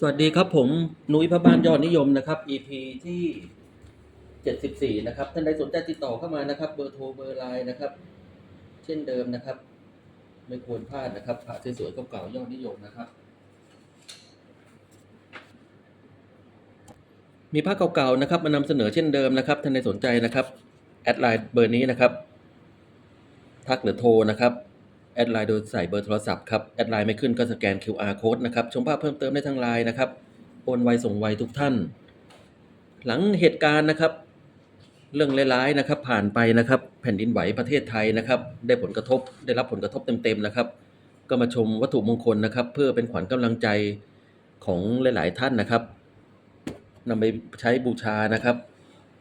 สวัสดีครับผมนุ้ยพระบ้านยอดนิยมนะครับ EP ที่ 74 นะครับ ท่านใดสนใจติดต่อเข้ามานะครับ เบอร์โทรเบอร์ไลน์นะครับ เช่นเดิมนะครับ ไม่ควรพลาดนะครับพระสวยๆเก่าๆยอดนิยมนะครับ มีผ้าเก่าๆนะครับ มานำเสนอเช่นเดิมนะครับ ท่านใดสนใจนะครับ แอดไลน์เบอร์นี้นะครับ ทักหรือโทรนะครับ แอดไลน์โดยใส่เบอร์โทรศัพท์ครับ แอดไลน์ไม่ขึ้นก็สแกน QR code นะครับ ชมภาพเพิ่มเติมได้ทางไลน์นะครับ โอนไวส่งไวทุกท่าน หลังเหตุการณ์นะครับ เรื่องร้ายๆนะครับ ผ่านไปนะครับ แผ่นดินไหวประเทศไทยนะครับ ได้ผลกระทบ ได้รับผลกระทบเต็มๆนะครับ ก็มาชมวัตถุมงคลนะครับ เพื่อเป็นขวัญกำลังใจของหลายๆท่านนะครับนำไปใช้บูชานะครับ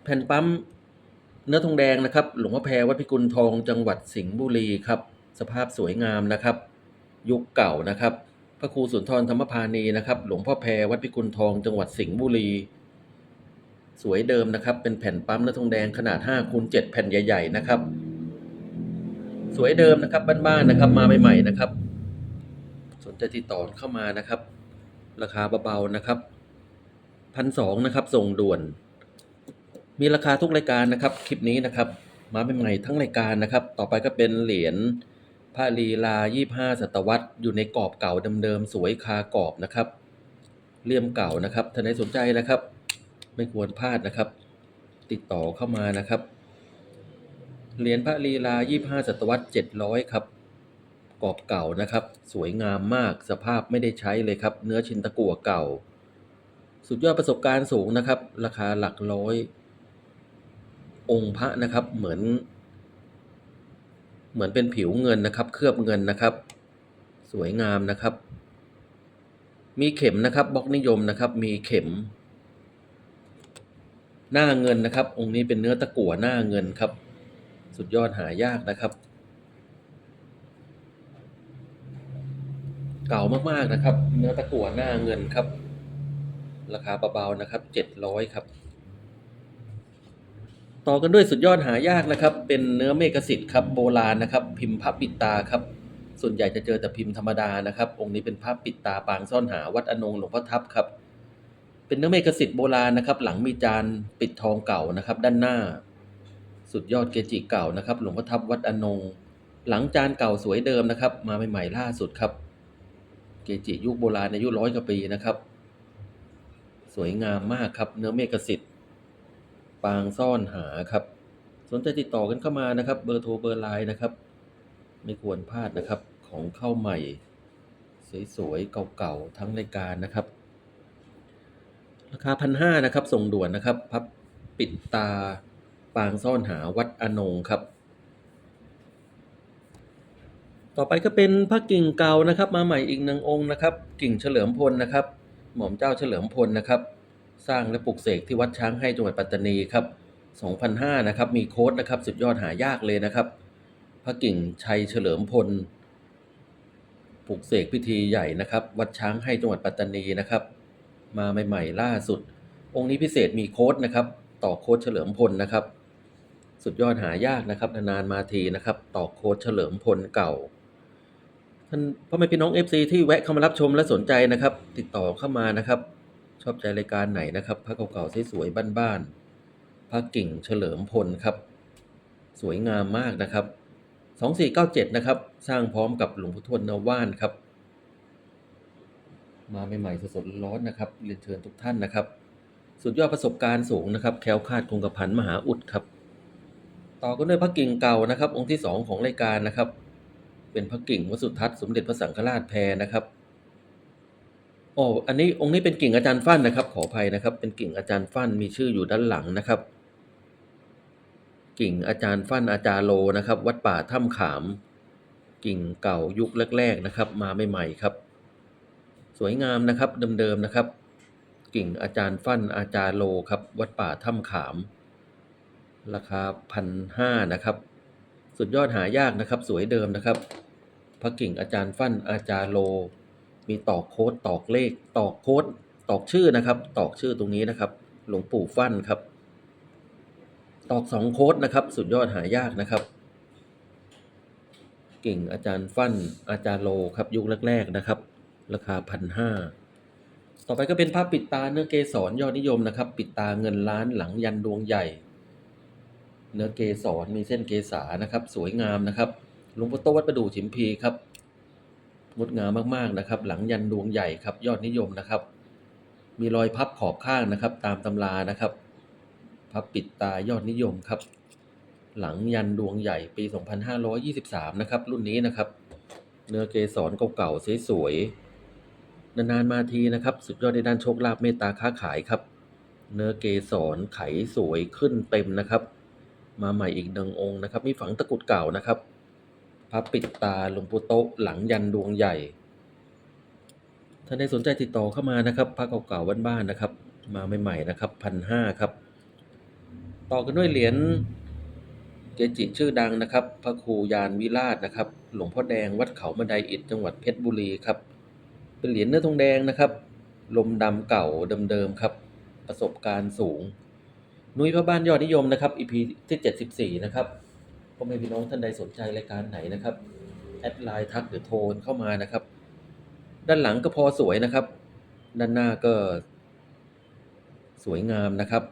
แผ่นปั๊มเนื้อทองแดงนะครับ หลวงพ่อแพรวัดพิกุลทองจังหวัดสิงห์บุรีครับ สภาพสวยงามนะครับ ยุคเก่านะครับ พระครูสุนทรธรรมพานีนะครับ หลวงพ่อแพรวัดพิกุลทองจังหวัดสิงห์บุรี สวยเดิมนะครับ เป็นแผ่นปั๊มเนื้อทองแดงขนาด5คูณ7แผ่นใหญ่ ๆ นะครับ สวยเดิมนะครับบ้านๆนะครับ มาใหม่ๆนะครับ สนใจติดต่อเข้ามานะครับ ราคาเบาๆนะครับพันสองนะครับส่งด่วน มีราคาทุกรายการนะครับ คลิปนี้นะครับ มาใหม่ๆทั้งรายการนะครับ ต่อไปก็เป็นเหรียญ พระลีลา 25 ศตวรรษ อยู่ในกรอบเก่าเดิมๆ สวยคากรอบนะครับ เลี่ยมเก่านะครับท่านใดสนใจนะครับ ไม่ควรพลาดนะครับ ติดต่อเข้ามานะครับ เหรียญพระลีลา 25 ศตวรรษ 700 ครับ กรอบเก่านะครับ สวยงามมาก สภาพไม่ได้ใช้เลยครับ เนื้อชินตะกั่วเก่า สุดยอดประสบการณ์สูงนะครับ ราคาหลักร้อย องค์พระนะครับ เหมือน เหมือนเป็นผิวเงินนะครับ เคลือบเงินนะครับ สวยงามนะครับ มีเข็มนะครับบล็อกนิยมนะครับ มีเข็ม หน้าเงินนะครับ องค์นี้เป็นเนื้อตะกั่วหน้าเงินครับ สุดยอดหายากนะครับ เก่ามากๆนะครับ เนื้อตะกั่วหน้าเงินครับ ราคาเบาๆนะครับเจ็ดร้อยครับ ต่อกันด้วยสุดยอดหายากนะครับ เป็นเนื้อเมกสิทธิ์ครับโบราณนะครับ พิมพ์พระปิดตาครับ ส่วนใหญ่จะเจอแต่พิมพ์ธรรมดานะครับ องค์นี้เป็นพระปิดตาปางซ่อนหาวัดอนงหลวงพ่อทับครับ เป็นเนื้อเมกสิทธิ์โบราณนะครับ หลังมีจานปิดทองเก่านะครับ ด้านหน้า สุดยอดเกจิเก่านะครับ หลวงพ่อทับวัดอนง หลังจานเก่าสวยเดิมนะครับ มาใหม่ๆล่าสุดครับ เกจิยุคโบราณอายุร้อยกว่าปีนะครับ สวยงามมากครับ เนื้อเมกสิทธิ์ ปางซ่อนหาครับ สนใจติดต่อกันเข้ามานะครับ เบอร์โทรเบอร์ไลน์นะครับ ไม่ควรพลาดนะครับของเข้าใหม่ สวยๆเก่าๆทั้งรายการนะครับ ราคาพันห้านะครับส่งด่วนนะครับ พับปิดตาปางซ่อนหาวัดอนงครับ ต่อไปก็เป็นพระกิ่งเก่านะครับ มาใหม่อีกหนึ่งองค์นะครับ กิ่งเฉลิมพลนะครับ หม่อมเจ้าเฉลิมพลนะครับ สร้างและปลูกเสกที่วัดช้างให้จังหวัดปัตตานีครับ2005นะครับ มีโค้ดนะครับ สุดยอดหายากเลยนะครับ พระกิ่งชัยเฉลิมพล ปลูกเสกพิธีใหญ่นะครับ วัดช้างให้จังหวัดปัตตานีนะครับ มาใหม่ๆล่าสุด องค์นี้พิเศษมีโค้ดนะครับ ต่อโค้ดเฉลิมพลนะครับ สุดยอดหายากนะครับ นานๆมาทีนะครับ ต่อโค้ดเฉลิมพลเก่า ท่านพ่อแม่พี่น้อง FC ที่แวะเข้ามารับชมและสนใจนะครับ ติดต่อเข้ามานะครับ ชอบใจรายการไหนนะครับพระเก่าๆสวยๆบ้านๆพระกิ่งเฉลิมพลครับ สวยงามมากนะครับ 2497 นะครับ สร้างพร้อมกับหลวงพ่อทวนนว่านครับ มาใหม่ๆสดๆร้อนนะครับเรียนเชิญทุกท่านนะครับ สุดยอดประสบการณ์สูงนะครับ แคล้วคลาดคงกระพันมหาอุดครับ ต่อกันด้วยพระกิ่งเก่านะครับ องค์ที่สองของรายการนะครับ เป็นพระกิ่งวสุทัศน์สมเด็จพระสังฆราชแพรนะครับ โอ้อันนี้องค์นี้เป็นกิ่งอาจารย์ฟั่นนะครับ ขออภัยนะครับ เป็นกิ่งอาจารย์ฟั่นมีชื่ออยู่ด้านหลังนะครับ กิ่งอาจารย์ฟั่นอาจารย์โลนะครับ วัดป่าถ้ำขาม กิ่งเก่ายุคแรก ๆนะครับ มาใหม่ๆครับ สวยงามนะครับเดิมๆนะครับ กิ่งอาจารย์ฟั่นอาจารย์โลครับ วัดป่าถ้ำขาม ราคาพันห้านะครับ สุดยอดหายากนะครับ สวยเดิมนะครับพระกิ่งอาจารย์ฟั่นอาจารย์โล มีตอกโค้ดตอกเลข ตอกโค้ดตอกชื่อนะครับ ตอกชื่อตรงนี้นะครับ หลวงปู่ฟั่นครับ ตอกสองโค้ดนะครับ สุดยอดหายากนะครับกิ่งอาจารย์ฟั่นอาจารย์โลครับยุคแรกๆนะครับ ราคาพันห้าต่อไปก็เป็นภาพปิดตาเนื้อเกสรยอดนิยมนะครับ ปิดตาเงินล้านหลังยันดวงใหญ่ เนื้อเกสรมีเส้นเกษานะครับ สวยงามนะครับหลวงพ่อโตวัดประดู่ฉิมพีครับ งดงามมากๆนะครับ หลังยันดวงใหญ่ครับ ยอดนิยมนะครับ มีรอยพับขอบข้างนะครับ ตามตำรานะครับ พับปิดตายอดนิยมครับ หลังยันดวงใหญ่ปี 2523 นะครับ รุ่นนี้นะครับ เนื้อเกสรเก่าๆสวยๆนานๆมาทีนะครับ สุดยอดในด้านโชคลาภเมตตาค้าขายครับ เนื้อเกสรไขสวยขึ้นเต็มนะครับ มาใหม่อีกหนึ่งองค์นะครับ มีฝังตะกุดเก่านะครับ พับปิดตาหลวงปู่โตะหลังยันดวงใหญ่ ถ้าใครสนใจติดต่อเข้ามานะครับพระเก่าๆบ้านๆนะครับ มาใหม่ๆนะครับพันห้าครับ ต่อกันด้วยเหรียญเกจิชื่อดังนะครับ พระครูยานวิราชนะครับ หลวงพ่อแดงวัดเขาบันไดอิฐจังหวัดเพชรบุรีครับ เป็นเหรียญเนื้อทองแดงนะครับ ลมดำเก่าเดิมๆครับ ประสบการณ์สูง นุ้ยพระบ้านยอดนิยมนะครับ EP ที่ 74 นะครับ พ่อแม่พี่น้องท่านใดสนใจรายการไหนนะครับ แอดไลน์ทักหรือโทรเข้ามานะครับ ด้านหลังก็พอสวยนะครับ ด้านหน้าก็ สวยงามนะครับ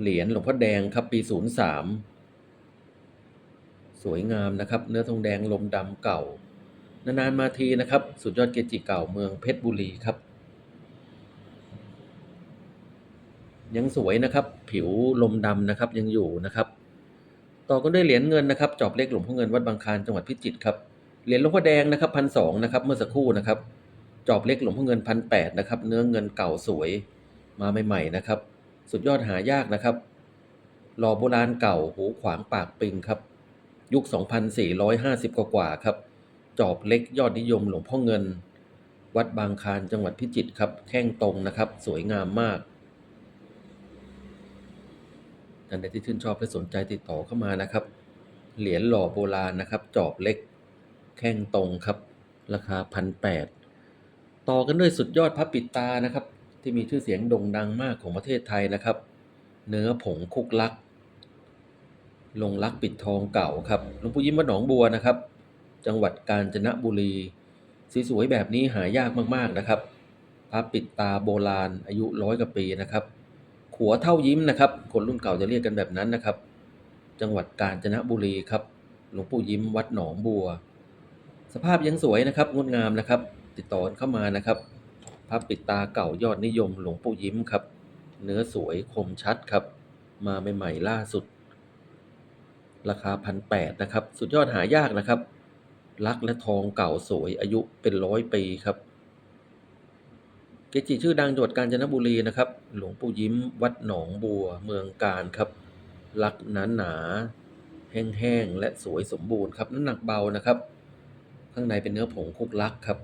เหรียญหลวงพ่อแดงครับปี 03 สวยงามนะครับ เนื้อทองแดงลมดำเก่า นานๆมาทีนะครับ สุดยอดเกจิเก่าเมืองเพชรบุรีครับยังสวยนะครับ ผิวลมดำนะครับยังอยู่นะครับ ต่อกันด้วยเหรียญเงินนะครับจอบเล็กหลวงพ่อเงินวัดบางคลานจังหวัดพิจิตรครับเหรียญหลวงพ่อแดงนะครับพันสองนะครับเมื่อสักครู่นะครับจอบเล็กหลวงพ่อเงินพันแปดนะครับเนื้อเงินเก่าสวยมาใหม่ๆนะครับ สุดยอดหายากนะครับหล่อโบราณเก่าหูขวางปากปิงครับ ยุค 2450 กว่าๆครับ จอบเล็กยอดนิยมหลวงพ่อเงิน วัดบางคลานจังหวัดพิจิตรครับแข้งตรงนะครับ สวยงามมาก ท่านใดที่ชื่นชอบและสนใจติดต่อเข้ามานะครับ เหรียญหล่อโบราณนะครับ จอบเล็ก แข้งตรงครับ ราคาพันแปดต่อกันด้วยสุดยอดพระปิดตานะครับ ที่มีชื่อเสียงโด่งดังมากของประเทศไทยนะครับ เนื้อผงคุกลัก ลงลักปิดทองเก่าครับหลวงปู่ยิ้มวัดหนองบัวนะครับ จังหวัดกาญจนบุรีสีสวยแบบนี้หายากมากๆนะครับพระปิดตาโบราณอายุร้อยกว่าปีนะครับ ขัวเท่ายิ้มนะครับ คนรุ่นเก่าจะเรียกกันแบบนั้นนะครับ จังหวัดกาญจนบุรีครับ หลวงปู่ยิ้มวัดหนองบัว สภาพยังสวยนะครับ งดงามนะครับ ติดต่อเข้ามานะครับพระปิดตาเก่ายอดนิยม หลวงปู่ยิ้มครับ เนื้อสวยคมชัดครับ มาใหม่ๆล่าสุด ราคาพันแปดนะครับ สุดยอดหายากนะครับลักและทองเก่าสวยอายุเป็นร้อยปีครับ กจิชื่อดังจังหวัดกาญจนบุรีนะครับ หลวงปู่ยิ้มวัดหนองบัวเมืองการครับลักหนาหนาแห้งๆและสวยสมบูรณ์ครับน้ำหนักเบานะครับ ข้างในเป็นเนื้อผงคุกลักครับ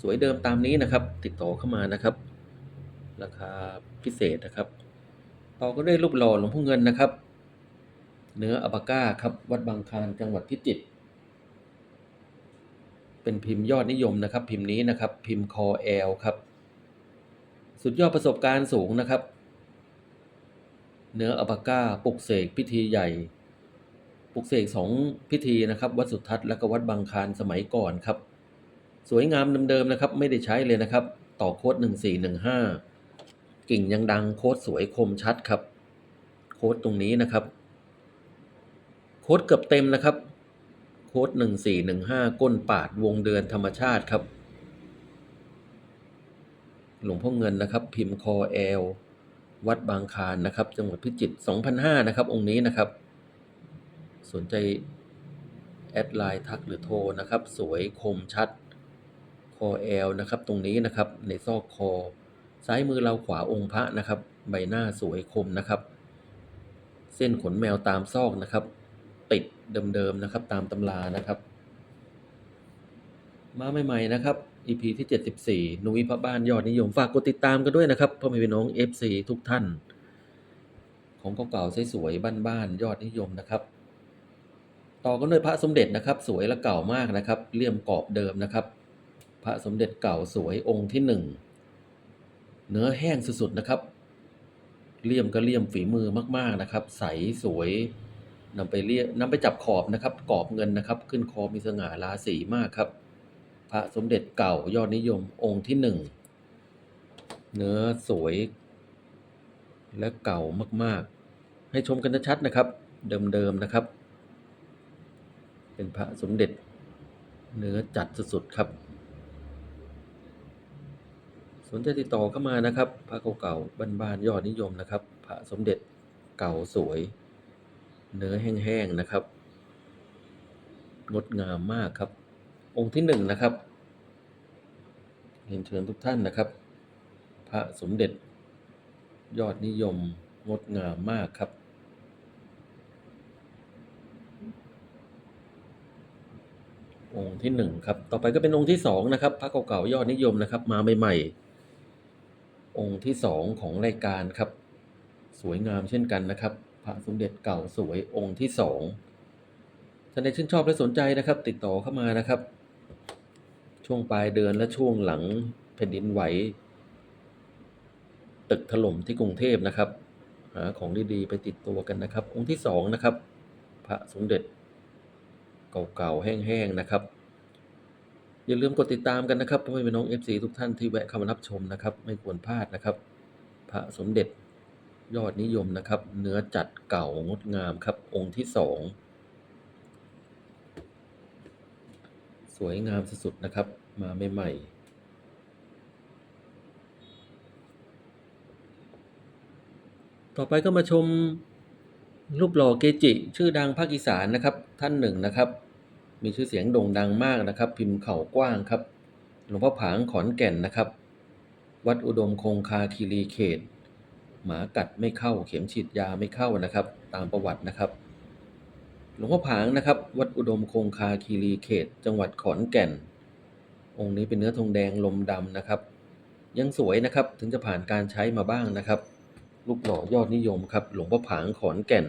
สวยเดิมตามนี้นะครับ ติดต่อเข้ามานะครับ ราคาพิเศษนะครับ ต่อก็ได้รูปหล่อหลวงพ่อเงินนะครับ เนื้ออัปาก้าครับวัดบางคลานจังหวัดพิจิตรเป็นพิมพ์ยอดนิยมนะครับ พิมพ์นี้นะครับ พิมพ์คอแอลครับ สุดยอดประสบการณ์สูงนะครับ เนื้ออัปาก้าปลุกเสกพิธีใหญ่ ปลุกเสกสองพิธีนะครับ วัดสุทัศน์และก็วัดบางคานสมัยก่อนครับ สวยงามเดิมๆนะครับ ไม่ได้ใช้เลยนะครับ ต่อโค้ดหนึ่งสี่หนึ่งห้ากิ่งยังดังโค้ดสวยคมชัดครับ โค้ดตรงนี้นะครับ โค้ดเกือบเต็มนะครับ โค้ดหนึ่งสี่หนึ่งห้าก้นปาดวงเดือนธรรมชาติครับ หลวงพ่อเงินนะครับ พิมพ์คอแอล วัดบางคานนะครับ จังหวัดพิจิตร2,005นะครับ องค์นี้นะครับ สนใจแอดไลน์ทักหรือโทรนะครับ สวยคมชัด คอแอลนะครับ ตรงนี้นะครับ ในซอกคอ ซ้ายมือเราขวาองค์พระนะครับ ใบหน้าสวยคมนะครับ เส้นขนแมวตามซอกนะครับ ติดเดิมๆนะครับ ตามตำรานะครับ มาใหม่ๆนะครับ EP ที่ 74 นุ้ยพระบ้านยอดนิยม ฝากกดติดตามกันด้วยนะครับพ่อแม่พี่น้อง FC ทุกท่าน ของเก่าๆสวยๆบ้านๆยอดนิยมนะครับ ต่อกันด้วยพระสมเด็จนะครับ สวยและเก่ามากนะครับเลี่ยมกรอบเดิมนะครับ พระสมเด็จเก่าสวยองค์ที่หนึ่งเนื้อแห้งสุดๆนะครับเลี่ยมก็เลี่ยมฝีมือมากๆนะครับ ใสสวยนำไปเลี่ยนำไปจับขอบนะครับกรอบเงินนะครับ ขึ้นคอมีสง่าราศีมากครับ พระสมเด็จเก่ายอดนิยมองค์ที่หนึ่ง เนื้อสวย และเก่ามากๆ ให้ชมกันชัดๆนะครับ เดิมๆนะครับ เป็นพระสมเด็จ เนื้อจัดสุดๆครับ สนใจติดต่อเข้ามานะครับ พระเก่าๆบ้านๆยอดนิยมนะครับ พระสมเด็จเก่าสวย เนื้อแห้งๆนะครับ งดงามมากครับ องค์ที่หนึ่งนะครับเรียนเชิญทุกท่านนะครับ พระสมเด็จ ยอดนิยมงดงามมากครับ องค์ที่หนึ่งครับ ต่อไปก็เป็นองค์ที่สองนะครับ พระเก่าๆยอดนิยมนะครับ มาใหม่ๆองค์ที่สองของรายการครับ สวยงามเช่นกันนะครับ พระสมเด็จเก่าสวยองค์ที่สองท่านใดชื่นชอบและสนใจนะครับ ติดต่อเข้ามานะครับ ช่วงปลายเดือนและช่วงหลังแผ่นดินไหว ตึกถล่มที่กรุงเทพนะครับ หาของดีๆไปติดตัวกันนะครับ องค์ที่สองนะครับ พระสมเด็จเก่าๆแห้งๆนะครับ อย่าลืมกดติดตามกันนะครับเพื่อแม่พี่น้อง FC ทุกท่านที่แวะเข้ามารับชมนะครับ ไม่ควรพลาดนะครับ พระสมเด็จยอดนิยมนะครับ เนื้อจัดเก่างดงามครับ องค์ที่สอง วยงามสุดๆนะครับ มาใหม่ๆต่อไปก็มาชมรูปหล่อเกจิ ชื่อดังภาคอีสานนะครับ ท่านหนึ่งนะครับ มีชื่อเสียงโด่งดังมากนะครับ พิมพ์เข่ากว้างครับหลวงพ่อผางขอนแก่นนะครับ วัดอุดมคงคาคีรีเขต หมากัดไม่เข้าเข็มฉีดยาไม่เข้านะครับ ตามประวัตินะครับ หลวงพ่อผางนะครับ วัดอุดมคงคาคีรีเขต จังหวัดขอนแก่น องค์นี้เป็นเนื้อทองแดงลมดำนะครับ ยังสวยนะครับถึงจะผ่านการใช้มาบ้างนะครับรูปหล่อยอดนิยมครับหลวงพ่อผางขอนแก่น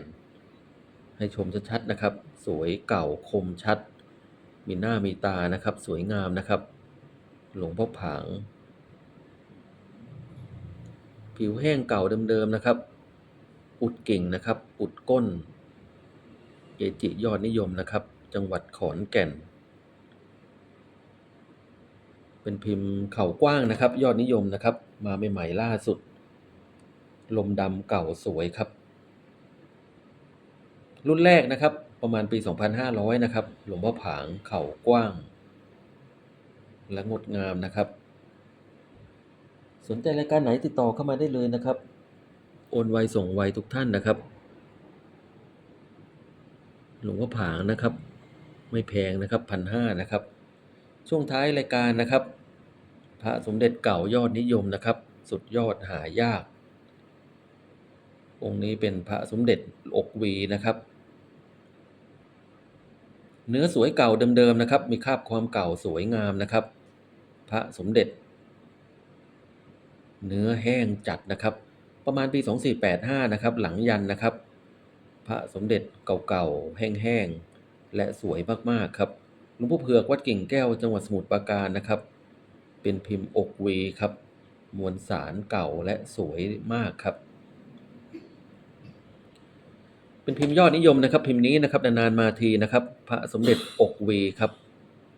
ให้ชมชัดๆนะครับ สวยเก่าคมชัด มีหน้ามีตานะครับ สวยงามนะครับ หลวงพ่อผาง ผิวแห้งเก่าเดิมๆนะครับ อุดกิ่งนะครับ อุดก้น เกจิยอดนิยมนะครับ จังหวัดขอนแก่น เป็นพิมพ์เข่ากว้างนะครับ ยอดนิยมนะครับ มาใหม่ๆล่าสุด ลมดำเก่าสวยครับ รุ่นแรกนะครับ ประมาณปี 2500 นะครับ หลวงพ่อผางเข่ากว้าง และงดงามนะครับ สนใจรายการไหนติดต่อเข้ามาได้เลยนะครับ โอนไวส่งไวทุกท่านนะครับ หลวงพ่อผางนะครับ ไม่แพงนะครับพันห้านะครับ ช่วงท้ายรายการนะครับ พระสมเด็จเก่ายอดนิยมนะครับ สุดยอดหายาก องค์นี้เป็นพระสมเด็จอกวีนะครับ เนื้อสวยเก่าเดิมๆนะครับ มีคราบความเก่าสวยงามนะครับ พระสมเด็จ เนื้อแห้งจัดนะครับ ประมาณปี 2485 นะครับ หลังยันนะครับ พระสมเด็จเก่าๆ แห้งๆ และสวยมากๆ ครับ หลวงพ่อเผือกวัดกิ่งแก้วจังหวัดสมุทรปราการนะครับ เป็นพิมพ์อกวีครับ มวลสารเก่าและสวยมากครับ เป็นพิมพ์ยอดนิยมนะครับ พิมพ์นี้นะครับนานๆมาทีนะครับ พระสมเด็จอกวีครับ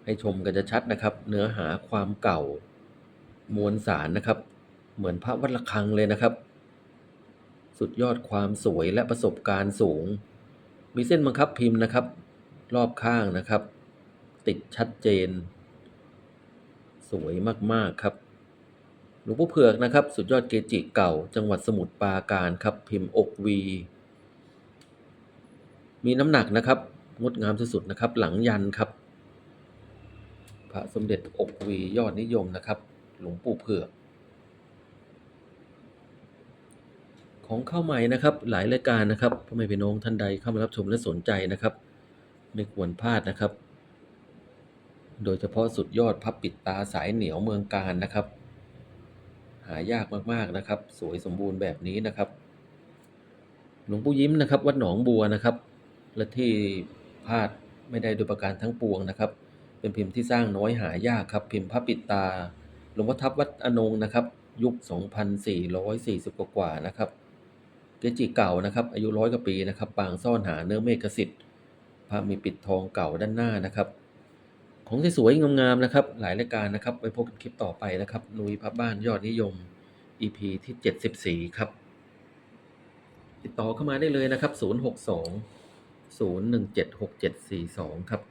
ให้ชมกันจะชัดนะครับ เนื้อหาความเก่า มวลสารนะครับ เหมือนพระวัดระฆังเลยนะครับ สุดยอดความสวยและประสบการณ์สูง มีเส้นบังคับพิมพ์นะครับ รอบข้างนะครับ ติดชัดเจน สวยมากๆครับหลวงพ่อเผือกนะครับ สุดยอดเกจิเก่า จังหวัดสมุทรปราการครับ พิมพ์อกวี มีน้ำหนักนะครับ งดงามสุดๆนะครับ หลังยันครับ พระสมเด็จอกวียอดนิยมนะครับ หลวงปู่เผือก ของเข้าใหม่นะครับ หลายรายการนะครับพ่อแม่พี่น้องท่านใดเข้ามารับชมและสนใจนะครับ ไม่ควรพลาดนะครับ โดยเฉพาะสุดยอดพับปิดตาสายเหนียวเมืองการนะครับ หายากมากๆนะครับ สวยสมบูรณ์แบบนี้นะครับ หลวงปู่ยิ้มนะครับ วัดหนองบัวนะครับ และที่พลาดไม่ได้โดยประการทั้งปวงนะครับ เป็นพิมพ์ที่สร้างน้อยหายากครับ พิมพ์พระปิดตาหลวงพ่อทับวัดอนงนะครับ ยุค 2440 กว่าๆนะครับ เกจิเก่านะครับอายุร้อยกว่าปีนะครับปางซ่อนหาเนื้อเมฆสิทธิ์พระมีปิดทองเก่าด้านหน้านะครับ ของที่สวยงามๆนะครับ หลายรายการนะครับไว้พบกันคลิปต่อไปนะครับลุยพับบ้านยอดนิยม EP ที่ 74 ครับ ติดต่อเข้ามาได้เลยนะครับ 062 017 6742 ครับ